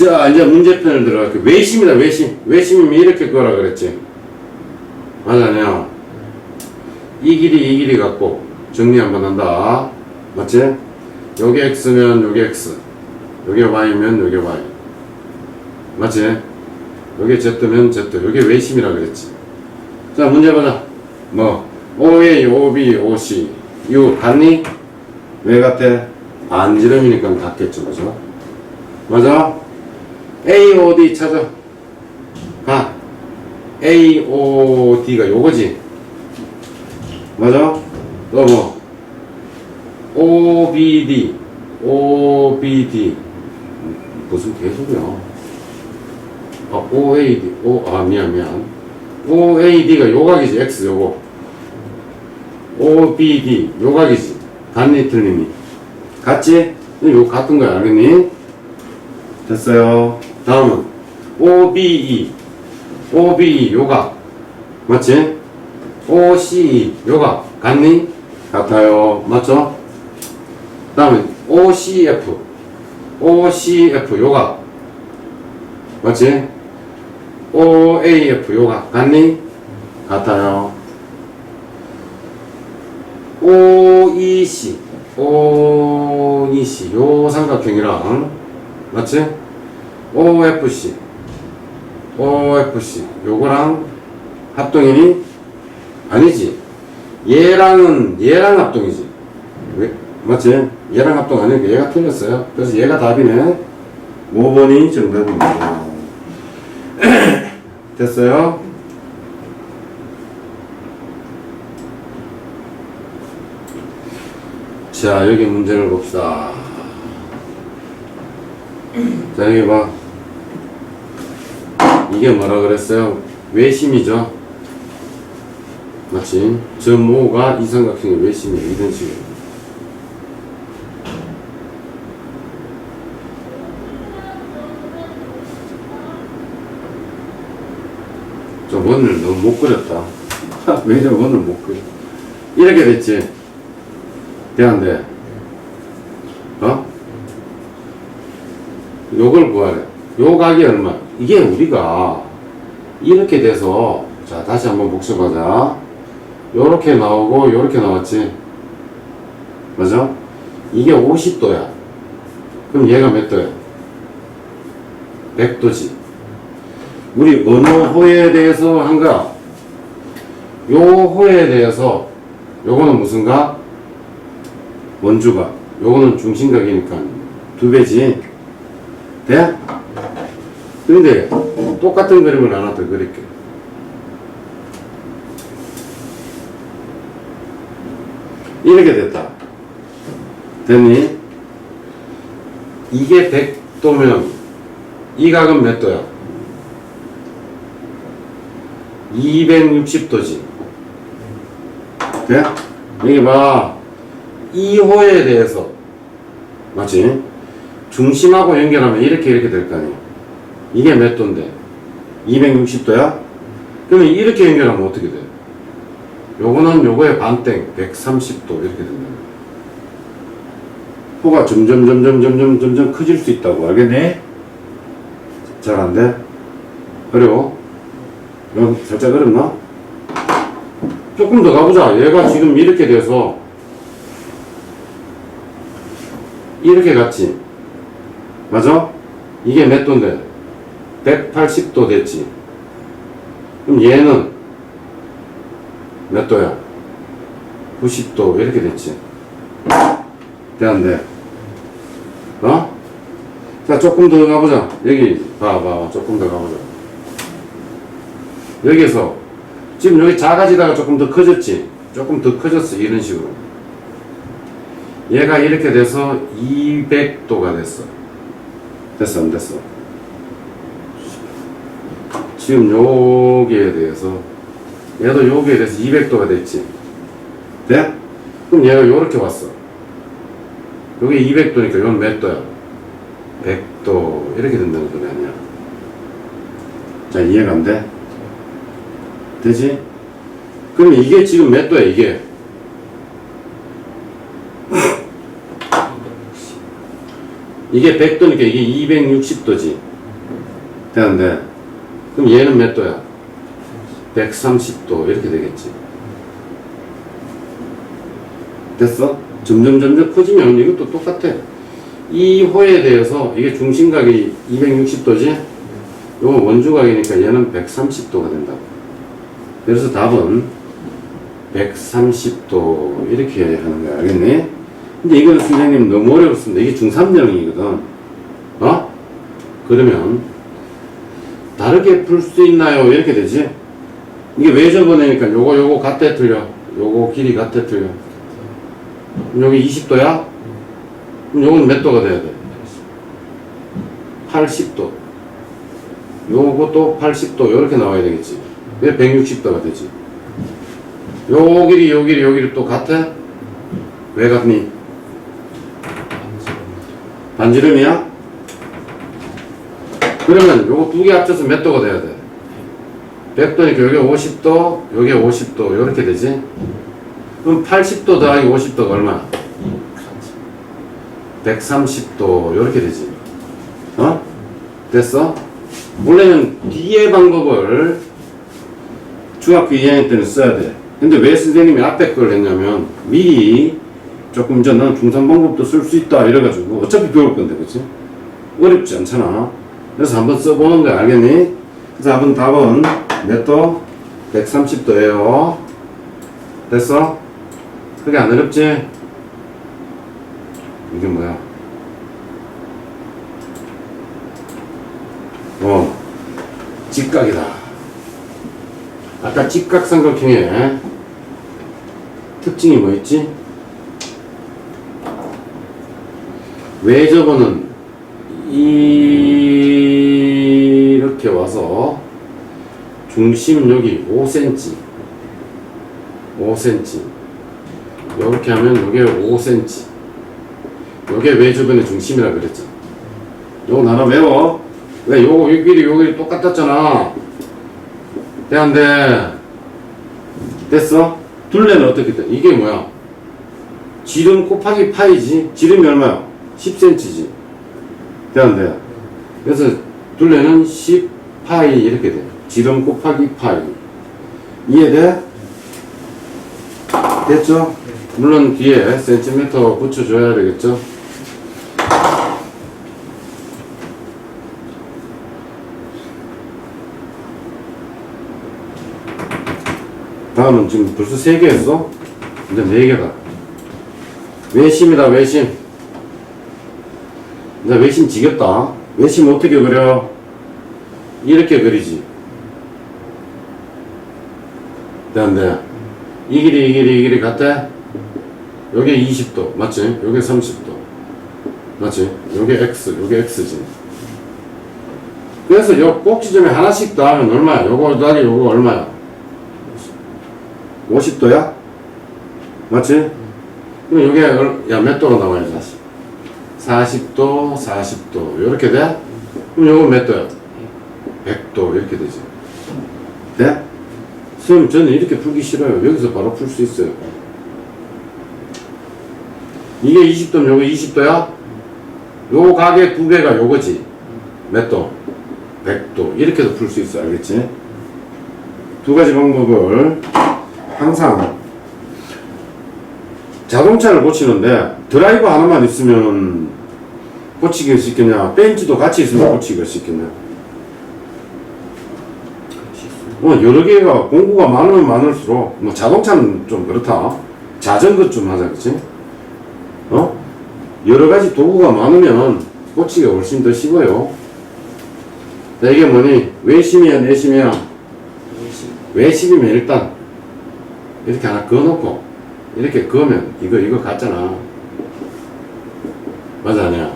자, 이제 문제편을 들어갈게요. 외심이다, 외심. 외심이면 이렇게 거라 그랬지. 맞아요. 이 길이 이 길이 같고 정리 한번 한다. 맞지? 요게 x면 요게 x. 요게 y면 요게 y. 맞지? 요게 z면 z. 요게 외심이라 그랬지. 자, 문제 보자. 뭐, OA, OB, OC. 이거 같니? 왜 같아? 반지름이니까 같겠죠, 그죠? 맞아? AOD 찾아. 가. AOD가 요거지. 맞아? 또 뭐? OBD. OBD. 무슨 개소리야. 아, OAD. O, 아, 미안, 미안. OAD가 요각이지, X 요거. OBD. 요각이지. 같니, 틀리니? 같지? 요 같은 거야, 알겠니? 됐어요. 다음은 OBE. OBE 요각. 맞지? OCE 요각. 같니? 같아요. 맞죠? 다음에 OCF. OCF 요각. 맞지? OAF 요각. 같니? 같아요. OEC. OEC 요 삼각형이랑 맞지? OFC OFC 요거랑 합동이니? 아니지 얘랑은 얘랑 합동이지 왜? 맞지? 얘랑 합동 아니니까 얘가 틀렸어요 그래서 얘가 답이네 5번이 정답입니다 됐어요? 자 여기 문제를 봅시다 자 여기 봐 이게 뭐라 그랬어요? 외심이죠 맞지? 저 모가 이 삼각형의 외심이에요 이런 식으로 저 원을 너무 못 그렸다 왜저 원을 못 그려 이렇게 됐지 대한대 어? 요걸 구하래. 요 각이 얼마? 이게 우리가 이렇게 돼서 자 다시 한번 복습하자. 요렇게 나오고 요렇게 나왔지. 맞아? 이게 50도야. 그럼 얘가 몇 도야? 100도지. 우리 어느 호에 대해서 한 거야? 요 호에 대해서 요거는 무슨가? 원주가. 요거는 중심각이니까 두 배지. 돼? 근데 똑같은 그림을 하나 더 그릴게. 이렇게 됐다. 됐니? 이게 100도면 이 각은 몇 도야? 260도지. 돼? 여기 봐. 이 호에 대해서 맞지? 중심하고 연결하면 이렇게 이렇게 될 거 아니에요. 이게 몇 도인데? 260도야? 그러면 이렇게 연결하면 어떻게 돼? 요거는 요거의 반땡 130도 이렇게 된다. 호가 점점 점점 점점 점점 커질 수 있다고 알겠니? 잘안 돼? 어려워? 이건 살짝 어렵나? 조금 더 가보자. 얘가 지금 이렇게 돼서 이렇게 갔지. 맞아? 이게 몇 도인데? 180도 됐지. 그럼 얘는 몇 도야? 90도 이렇게 됐지. 돼? 어? 자, 조금 더 가보자. 여기, 봐, 봐. 조금 더 가보자. 여기서, 지금 여기 작아지다가 조금 더 커졌지? 조금 더 커졌어. 이런 식으로. 얘가 이렇게 돼서 200도가 됐어. 됐어, 안 됐어? 지금 여기에 대해서, 얘도 여기에 대해서 200도가 됐지. 돼? 그럼 얘가 요렇게 왔어. 여기 200도니까 이건 몇 도야? 100도. 이렇게 된다는 소리 아니야. 자, 이해가 안 돼? 되지? 그럼 이게 지금 몇 도야, 이게? 이게 100도니까 이게 260도지. 되는데 그럼 얘는 몇 도야? 130도. 이렇게 되겠지. 됐어? 점점 점점 커지면 이것도 똑같아. 이 호에 대해서 이게 중심각이 260도지? 요거 원주각이니까 얘는 130도가 된다 그래서 답은 130도. 이렇게 하는 거야. 알겠니? 근데 이거는 선생님 너무 어렵습니다. 이게 중3정이거든. 어? 그러면 다르게 풀 수 있나요? 이렇게 되지 이게 왜 적어내니까 요거 요거 같아 틀려 요거 길이 같아 틀려 여기 20도야? 그럼 요건 몇 도가 돼야 돼? 80도 요것도 80도 이렇게 나와야 되겠지 왜 160도가 되지? 요 길이 요 길이 요 길이 또 같아? 왜 같니? 반지름이야? 그러면 요거 두 개 합쳐서 몇 도가 돼야 돼? 100도니까 여기 50도, 여기 50도 이렇게 되지? 그럼 80도 더하기 50도가 얼마야? 130도 이렇게 되지 어? 됐어? 원래는 뒤에 방법을 중학교 2학년 때는 써야 돼 근데 왜 선생님이 앞에 걸 했냐면 미리 조금 전에 중산 방법도 쓸 수 있다 이래가지고 어차피 배울 건데 그치? 어렵지 않잖아 그래서 한번 써보는 거야 알겠니? 그래서 한번 답은 몇 도? 130도예요 됐어? 그게 안 어렵지? 이게 뭐야? 어, 직각이다. 아까 직각삼각형의 특징이 뭐였지? 외접어는 이 렇게 와서 중심 여기 5cm 5cm 이렇게 하면 이게 5cm 요게 외접원의 중심이라 그랬죠? 요거 나눠 외워. 왜 요거 요 길이 똑같았잖아. 대한데 됐어? 둘레는 어떻게 돼? 이게 뭐야? 지름 곱하기 파이지? 지름이 얼마야? 10cm지. 대한데 그래서 둘레는 10파이 이렇게 돼 지름 곱하기 파이 이해돼? 됐죠? 물론 뒤에 센티미터 붙여줘야 되겠죠? 다음은 지금 벌써 3개 했어? 이제 4개다. 외심이다, 외심. 이제 외심 지겹다. 외심 어떻게 그려? 이렇게 그리지. 근데 이 길이 이 길이 이 길이 같아? 요게 20도 맞지? 요게 30도 맞지? 요게 x 요게 x지 그래서 요 꼭지점에 하나씩 더하면 얼마야? 요거 더하기 요거 얼마야? 50도야? 맞지? 그럼 요게 야 몇 도가 나와야 돼? 40도 40도 요렇게 돼? 그럼 요거 몇 도야? 100도 이렇게 되지 돼? 선생님 저는 이렇게 풀기 싫어요 여기서 바로 풀 수 있어요 이게 20도면 요거 20도야? 요 가게 두 배가 요거지 몇 도? 100도 이렇게도 풀 수 있어 알겠지? 두 가지 방법을 항상 자동차를 고치는데 드라이버 하나만 있으면 고치기가 쉽겠냐 벤츠도 같이 있으면 고치기가 쉽겠냐 어, 여러 개가 공구가 많으면 많을수록 뭐 자동차는 좀 그렇다. 자전거 좀 하자 그치? 어? 여러 가지 도구가 많으면 고치기가 훨씬 더 쉬워요. 자, 이게 뭐니? 외심이야 내심이야? 외심이면 일단 이렇게 하나 그어놓고 이렇게 그으면 이거 이거 같잖아. 맞아 아니야?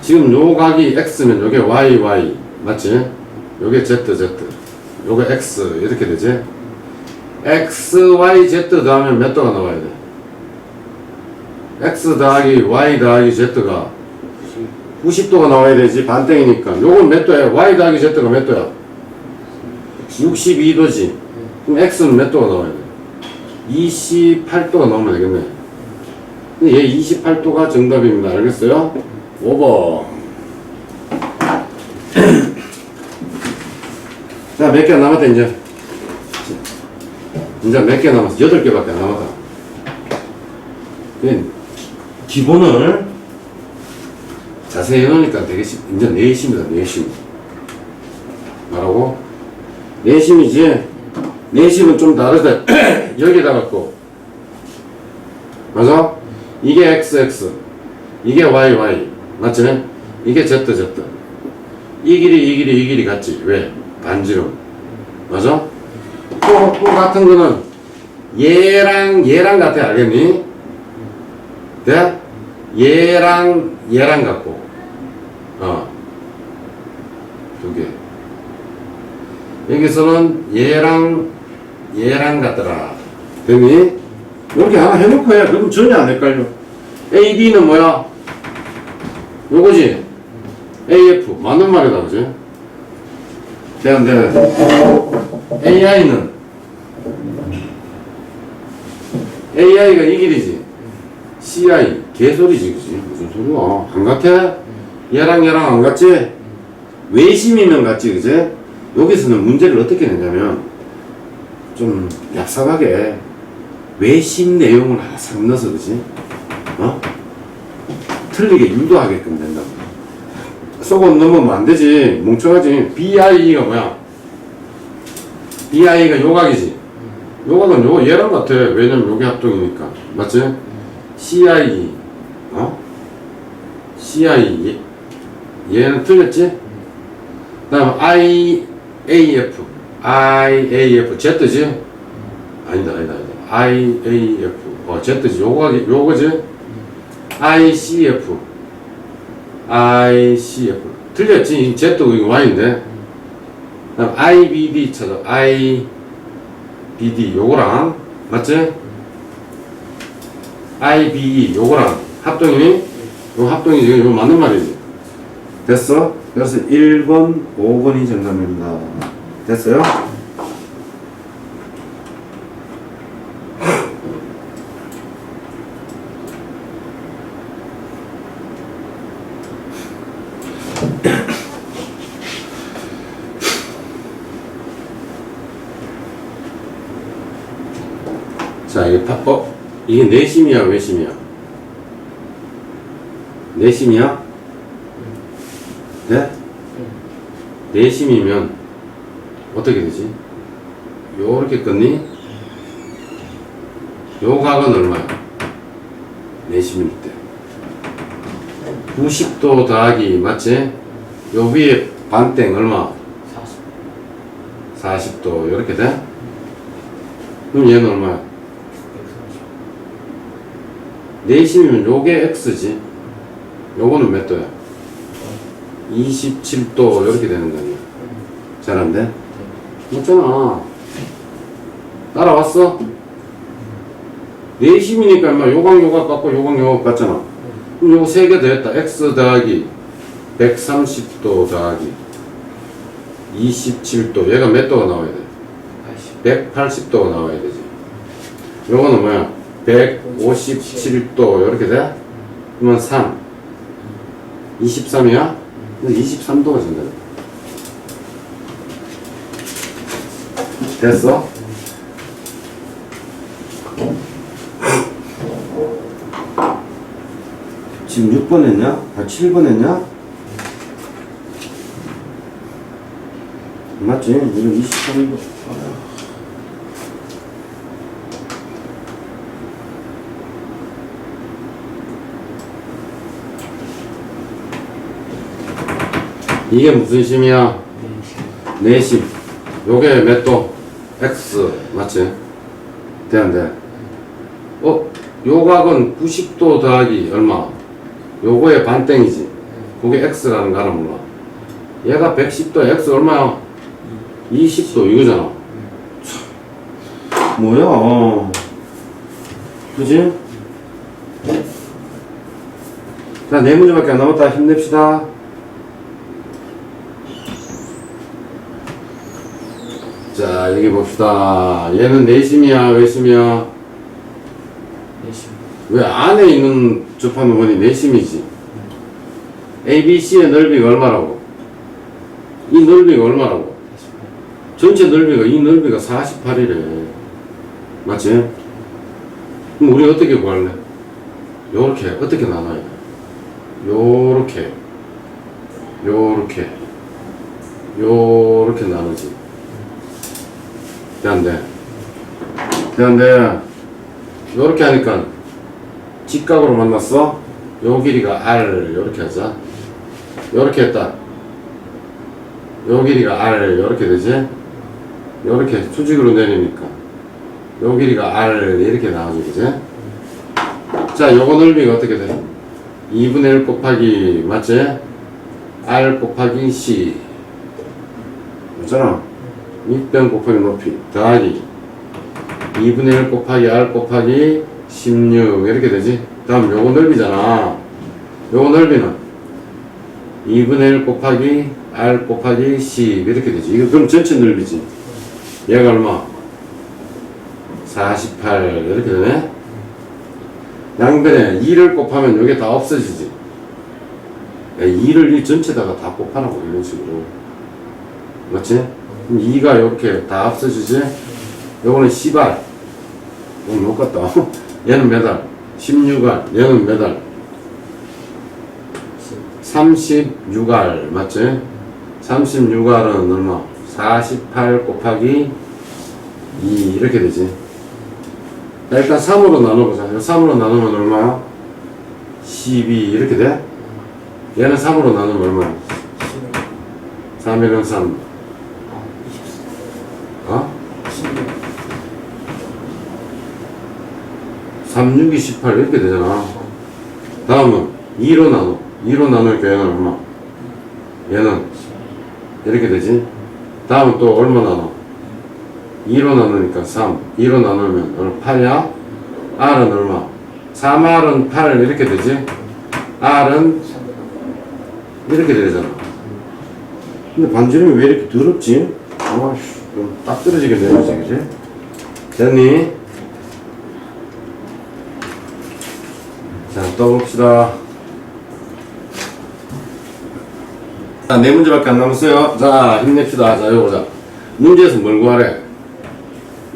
지금 요 각이 x면 요게 y y. 맞지? 요게 z z 요게 x 이렇게 되지? x y z 더하면 몇 도가 나와야 돼? x 더하기 y 더하기 z가 90도가 나와야 되지 반땡이니까 요건 몇 도야? y 더하기 z가 몇 도야? 62도지 그럼 x는 몇 도가 나와야 돼? 28도가 나오면 되겠네 얘 28도가 정답입니다 알겠어요? 5번 자, 몇 개 남았다, 이제. 이제 몇 개 남았어? 여덟 개밖에 안 남았다. 그 기본을 자세히 해놓으니까 되게 쉽, 이제 내심이다, 내심. 뭐라고? 내심이지. 내심은 좀 다르다. 여기다 갖고. 맞아? 이게 XX. 이게 YY. 맞지? 이게 ZZ. 이 길이, 이 길이, 이 길이 같지. 왜? 반지름. 맞아? 또, 또 같은 거는 얘랑 얘랑 같아. 알겠니? 네? 얘랑 얘랑 같고. 어. 두 개. 여기서는 얘랑 얘랑 같더라. 됐니? 이렇게 하나 해놓고 해. 그럼 전혀 안 헷갈려. A, B는 뭐야? 요거지? AF. 맞는 말이다, 그지? 돼. AI는 AI가 이 길이지. CI. 개소리지, 그지? 무슨 소리야. 안 같아? 얘랑 얘랑 안 같지? 외심이면 같지, 그지? 여기서는 문제를 어떻게 내냐면, 좀 얍삽하게 외심 내용을 하나 싹 넣어서, 그지? 어? 틀리게 유도하게끔 된다고. 속옷 넣으면 안 되지. 멍청하지. BIE가 뭐야? BI가 요각이지. 요각은 요거 얘랑 같아. 왜냐면 요게 합동이니까. 맞지? CIE. 어? CIE. 얘는 틀렸지? 그 다음 IAF. IAF. Z지? 아니다, 아니다, 아니다. IAF. 어, Z지. 요거, 요거지? ICF. ICF. 틀렸지? 이 Z도 Y인데. IBD 찾아. IBD 요거랑 맞지? IBE 요거랑 합동이 요 합동이 지금 이거 맞는 말이지. 됐어? 그래서 1번, 5번이 정답입니다. 됐어요? 자, 이게 파, 어? 이게 내심이야, 외심이야? 내심이야? 네? 내심이면 어떻게 되지? 요렇게 끊니? 요 각은 얼마야? 내심일 때. 90도 더하기, 맞지? 요 위에 반땡 얼마? 40, 40도, 요렇게 돼? 그럼 얘는 얼마야? 130. 내심이면 요게 X지. 요거는 몇 도야? 27도 이렇게 되는 거 아니야? 잘한데? 맞잖아. 따라왔어? 내심이니까 인마 요강 요각 같고 요강 요각 같잖아. 그럼 요거 세 개 더했다. X 더하기 130도 더하기 27도. 얘가 몇 도가 나와야 돼? 80. 180도가 나와야 되지. 요거는 뭐야? 157도 이렇게 돼? 그러면 3. 23이야? 근데 23도가 된다. 됐어? 지금 6번 했냐? 아, 7번 했냐? 맞지? 이거 23도. 이게 무슨 심이야? 내심. 요게 몇 도? X. 맞지? 돼, 안 돼? 어? 요각은 90도 더하기 얼마? 요거의 반땡이지. 그게 X라는 거 알아 몰라? 얘가 110도 X 얼마야? 20도 이거잖아. 참, 뭐야? 그지? 자, 네 문제밖에 안 남았다. 힘냅시다. 자, 여기 봅시다. 얘는 내심이야, 외심이야? 내심. 왜 안에 있는 접한 부분이 내심이지? ABC의 넓이가 얼마라고? 이 넓이가 얼마라고? 48 전체 넓이가 이 넓이가 48이래. 맞지? 그럼 우리 어떻게 구할래? 요렇게 어떻게 나눠야 돼? 요렇게 요렇게 요렇게 나누지. 돼안돼? 돼안돼? 요렇게 하니까 직각으로 만났어? 요 길이가 R 요렇게 하자. 요렇게 했다. 요 길이가 R 요렇게 되지? 요렇게 수직으로 내리니까 요 길이가 R 이렇게 나와지 그지? 자 요거 넓이가 어떻게 돼? 2분의 1 곱하기 맞지? R 곱하기 C 맞잖아 밑변 곱하기 높이 더하기 2분의 1 곱하기 R 곱하기 16 이렇게 되지? 다음 요거 넓이잖아. 요거 넓이는 2분의 1 곱하기 R 곱하기 10 이렇게 되지. 이거 그럼 전체 넓이지. 얘가 얼마? 48 이렇게 되네? 양변에 2를 곱하면 이게 다 없어지지. 2를 이 전체다가 다 곱하라고 이런 식으로. 맞지? 그럼 2가 이렇게 다 없어지지 요거는 10알 이거 못 갔다 얘는 몇 알 16알 얘는 몇 알 36알 맞지? 36알은 얼마? 48 곱하기 2 이렇게 되지 자, 일단 3으로 나눠보자 3으로 나누면 얼마야? 12 이렇게 돼? 얘는 3으로 나누면 얼마야? 3일은 3 3, 6이 18 이렇게 되잖아 다음은 2로 나눠 2로 나누니까 얘는 얼마? 얘는 이렇게 되지 다음은 또 얼마 나눠? 2로 나누니까 3 2로 나누면 얼마? 8이야? R은 얼마? 3R은 8 이렇게 되지 R은 이렇게 되잖아 근데 반지름이 왜 이렇게 더럽지? 아씨 좀딱 떨어지게 내려지 그지? 됐니? 자, 또 봅시다. 자, 네 문제밖에 안 남았어요. 자, 힘냅시다. 자, 요거 보자. 문제에서 뭘 구하래?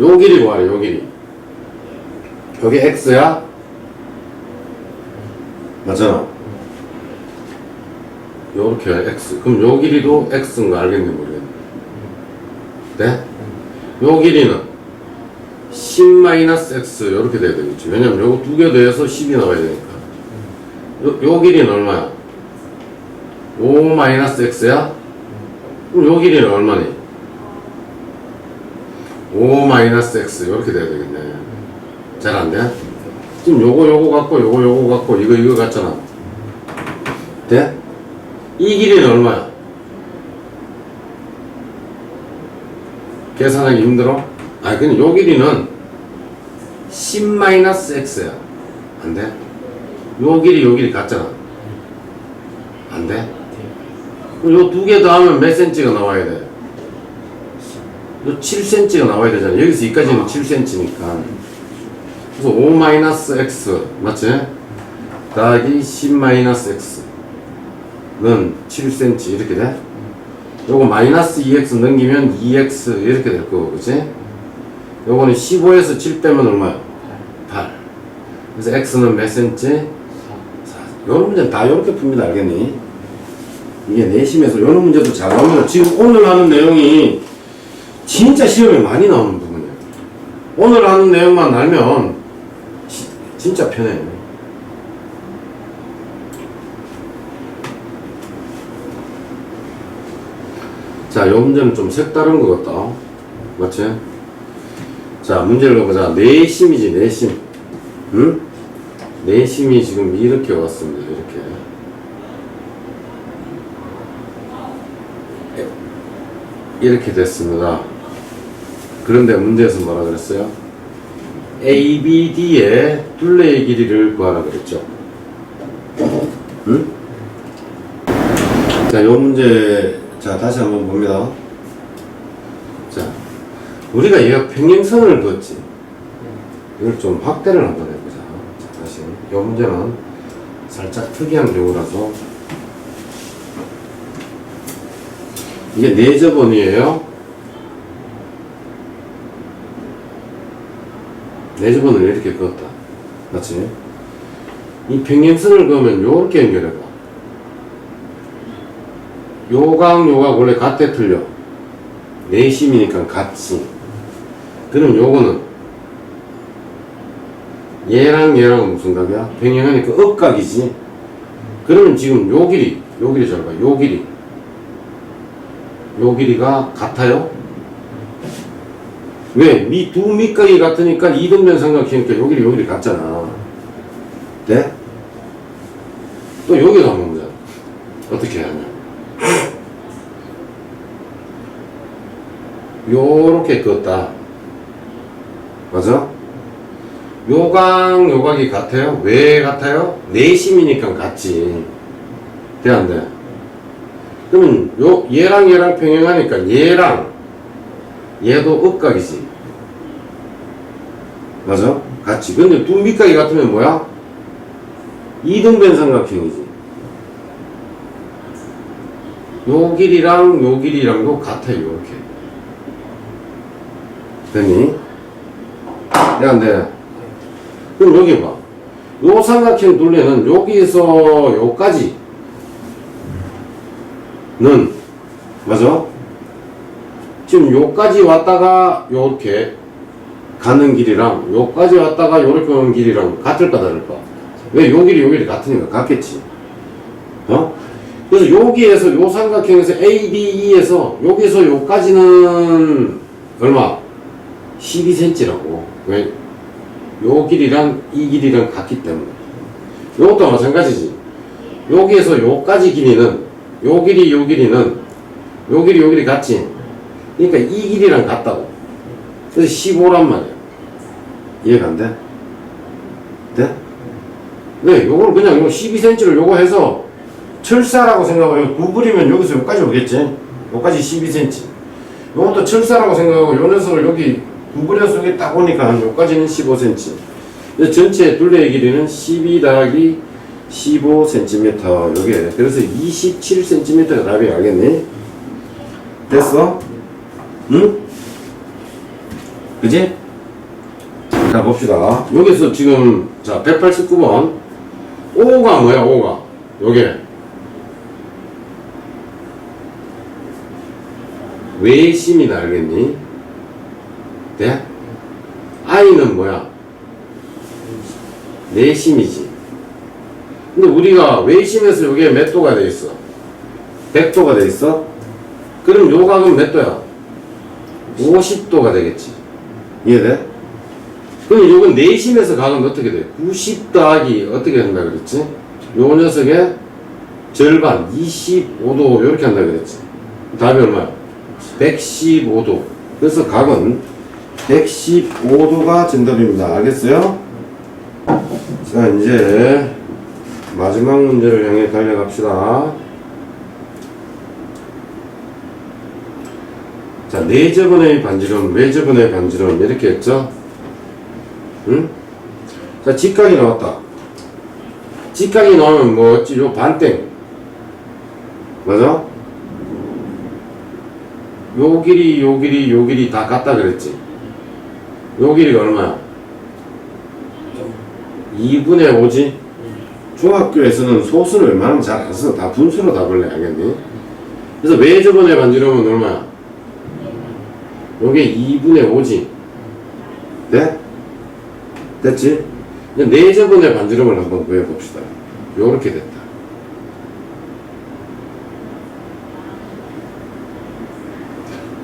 요 길이 구하래, 요 길이. 요게 X야? 맞잖아. 요렇게 X. 그럼 요 길이도 X인 거 알겠네, 모르겠네. 네? 요 길이는 10-x 이렇게 돼야 되겠지. 왜냐면 요거 두 개 더해서 10이 나와야 되니까. 요, 요 길이는 얼마야? 5-x야? 그럼 요 길이는 얼마니? 5-x 이렇게 돼야 되겠네. 잘 안 돼? 지금 요거 요거 갖고 요거 요거 갖고 이거 이거 같잖아. 돼? 이 길이는 얼마야? 계산하기 힘들어? 아, 근데 요 길이는 10-x야. 안 돼? 요 길이, 요 길이 같잖아. 안 돼? 요 두 개 더하면 몇 센치가 나와야 돼? 요 7cm가 나와야 되잖아. 여기서 여기까지는 7cm니까. 그래서 5-x, 맞지? 더하기 10-x는 7cm 이렇게 돼? 요거 마이너스 2x 넘기면 2x 이렇게 될 거고, 그치? 요거는 15에서 7 빼면 얼마야? 8. 그래서 x는 몇 cm? 4. 요런 문제는 다 요렇게 풉니다, 알겠니? 이게 내심에서 요런 문제도 잘 나옵니다. 지금 오늘 하는 내용이 진짜 시험에 많이 나오는 부분이에요. 오늘 하는 내용만 알면 지- 진짜 편해. 자, 요 문제는 좀 색다른 것 같다. 맞지? 자, 문제를 가보자. 내심이지, 내심. 응? 내심이 지금 이렇게 왔습니다. 이렇게. 에, 이렇게 됐습니다. 그런데 문제에서 뭐라 그랬어요? ABD의 둘레의 길이를 구하라 그랬죠. 응? 자, 요 문제, 자, 다시 한번 봅니다. 자, 우리가 얘가 평행선을 그었지. 이걸 좀 확대를 다시. 이 문제는 살짝 특이한 경우라서. 이게 내저번이에요. 내저번을 이렇게 그었다. 맞지? 이 평행선을 그으면 요렇게 연결해봐. 요각, 요각 원래 같대 틀려. 내심이니까 같지. 그럼 요거는 얘랑 얘랑 무슨 각이야? 평행하니까 억각이지. 그러면 지금 요 길이, 요 길이 잘 봐. 요 길이. 요 길이가 같아요? 왜? 미, 두 밑각이 같으니까 이등변 삼각형이니까 요 길이 요 길이 같잖아. 네? 또 여기도 한번 보자. 어떻게 하냐. 요렇게 껐다. 맞아? 요각, 요각이 같아요? 왜 같아요? 내심이니까 같지. 돼, 안 돼? 그러면 요, 얘랑 얘랑 평행하니까 얘랑 얘도 억각이지. 맞아? 같이. 근데 두 밑각이 같으면 뭐야? 이등변 삼각형이지. 요 길이랑 요 길이랑도 같아요, 이렇게. 되니? 야, 안 돼. 그럼 여기 봐. 요 삼각형 둘레는 여기서 요까지 는 맞아? 지금 요까지 왔다가 요렇게 가는 길이랑 요까지 왔다가 요렇게 오는 길이랑 같을까 다를까? 왜 요 길이 요 길이 같으니까 같겠지. 어? 그래서 여기에서 요 삼각형에서 A, B, E에서 여기서 요까지는 얼마? 12cm라고. 왜? 요 길이랑 이 길이랑 같기 때문에. 요것도 마찬가지지. 여기에서 요까지 길이는 요 길이 요 길이는 요 길이 요 길이 같지. 그러니까 이 길이랑 같다고. 그래서 15란 말이야. 이해가 안 돼? 돼? 네, 요걸 그냥 요 12cm를 요거 해서 철사라고 생각하고 구부리면 여기서 여기까지 오겠지. 여기까지 12cm. 요것도 철사라고 생각하고 요 녀석을 여기 구부려서 여기 딱 오니까 한 여기까지는 15cm. 근데 전체 둘레의 길이는 12 더하기 15cm. 요게 그래서 27cm가 답이 알겠니? 됐어? 응? 그지? 자 봅시다. 여기서 지금 자 189번 5가 뭐야 5가 요게 외심이다 알겠니? 네? I는 뭐야? 내심이지. 근데 우리가 외심에서 여기에 몇 도가 돼 있어? 100도가 돼 있어? 그럼 요 각은 몇 도야? 50도가 되겠지. 이해돼? 그럼 요건 내심에서 각은 어떻게 돼? 90 더하기 어떻게 한다 그랬지? 요 녀석의 절반 25도 이렇게 한다 그랬지. 답이 얼마야? 115도. 그래서 각은 115도가 정답입니다. 알겠어요? 자, 이제 마지막 문제를 향해 달려갑시다. 자, 네 저번의 반지름, 네 저번의 반지름 이렇게 했죠? 응? 자, 직각이 나왔다. 직각이 나오면 뭐였지? 요 반땡. 맞아? 요 길이, 요 길이, 요 길이 다 같다 그랬지? 요 길이가 얼마야? 2분의 5지? 중학교에서는 소수를 웬만하면 잘 안 써. 다 분수로 답을 내, 알겠니? 그래서 왜 저번에 반지름은 얼마야? 요게 2분의 5지? 네? 됐지? 이제 네 저번에 반지름을 한번 구해봅시다. 요렇게 됐다.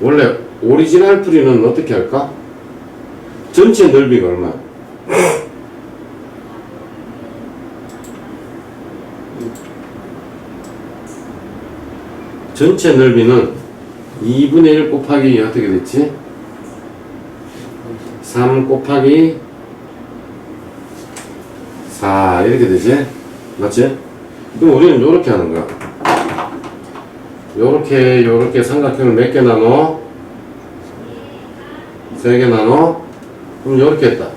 원래 오리지널 풀이는 어떻게 할까? 전체 넓이가 얼마야? 전체 넓이는 2분의 1 곱하기 어떻게 됐지? 3 곱하기 4 이렇게 되지? 맞지? 그럼 우리는 이렇게 하는 거야. 요렇게 요렇게 삼각형을 몇 개 나눠? 세 개 나눠? 그럼 요렇게 했다.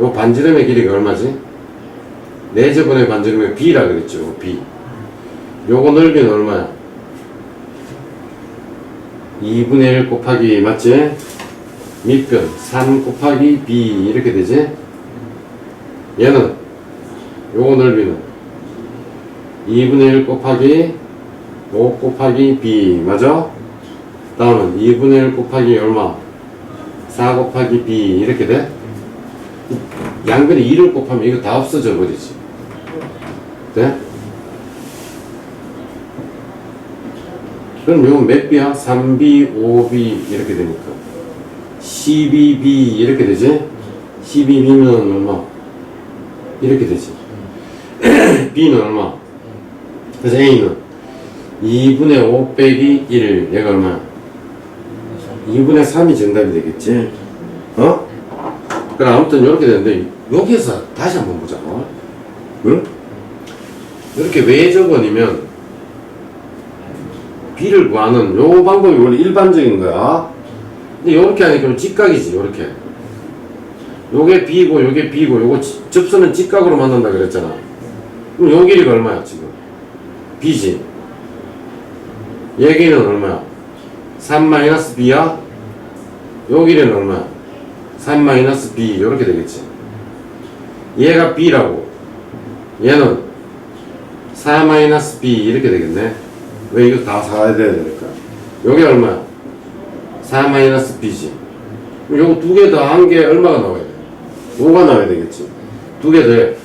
요 반지름의 길이가 얼마지? 네 저번에 반지름의 B라 그랬죠. B. 요거 넓이는 얼마야? 2분의 1 곱하기 맞지? 밑변 3 곱하기 b 이렇게 되지? 얘는 요거 넓이는 2분의 1 곱하기 5 곱하기 b 맞아? 다음은 2분의 1 곱하기 얼마? 4 곱하기 b 이렇게 돼? 양변에 2를 곱하면 이거 다 없어져 버리지 돼? 그럼 요건 몇 B야? 3B, 5B 이렇게 되니까 12B 이렇게 되지? 12B는 얼마? 이렇게 되지 B는 얼마? 그래서 A는 2분의 5 빼기 1 얘가 얼마야? 2분의 3이 정답이 되겠지? 어? 그럼 아무튼 이렇게 되는데 여기에서 다시 한번 보자 응? 이렇게 외적원이면 B를 구하는 요 방법이 원래 일반적인 거야. 근데 요렇게 하니까 좀 직각이지, 요렇게. 요게 B고, 요게 B고, 요거 지- 접선은 직각으로 만난다 그랬잖아. 그럼 요 길이가 얼마야, 지금? B지. 얘기는 얼마야? 3-B야? 요 길이는 얼마야? 3-B, 요렇게 되겠지. 얘가 B라고. 얘는 4-B 이렇게 되겠네. 왜 이거 다 사야 돼야 되니까. 요게 얼마야? 4-B지. 그럼 요거 두개더한개 얼마가 나와야 돼? 5가 나와야 되겠지. 두개 더해.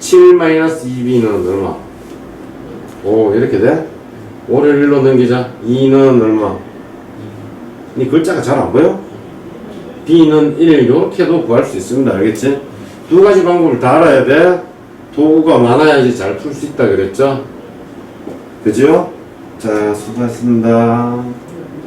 7-2b는 얼마? 5 이렇게 돼? 5를 1로 넘기자. 2는 얼마? 이 글자가 잘 안 보여? B는 1 이렇게도 구할 수 있습니다. 알겠지? 두 가지 방법을 다 알아야 돼. 도구가 많아야지 잘 풀 수 있다 그랬죠? 그죠? 자, 수고하셨습니다.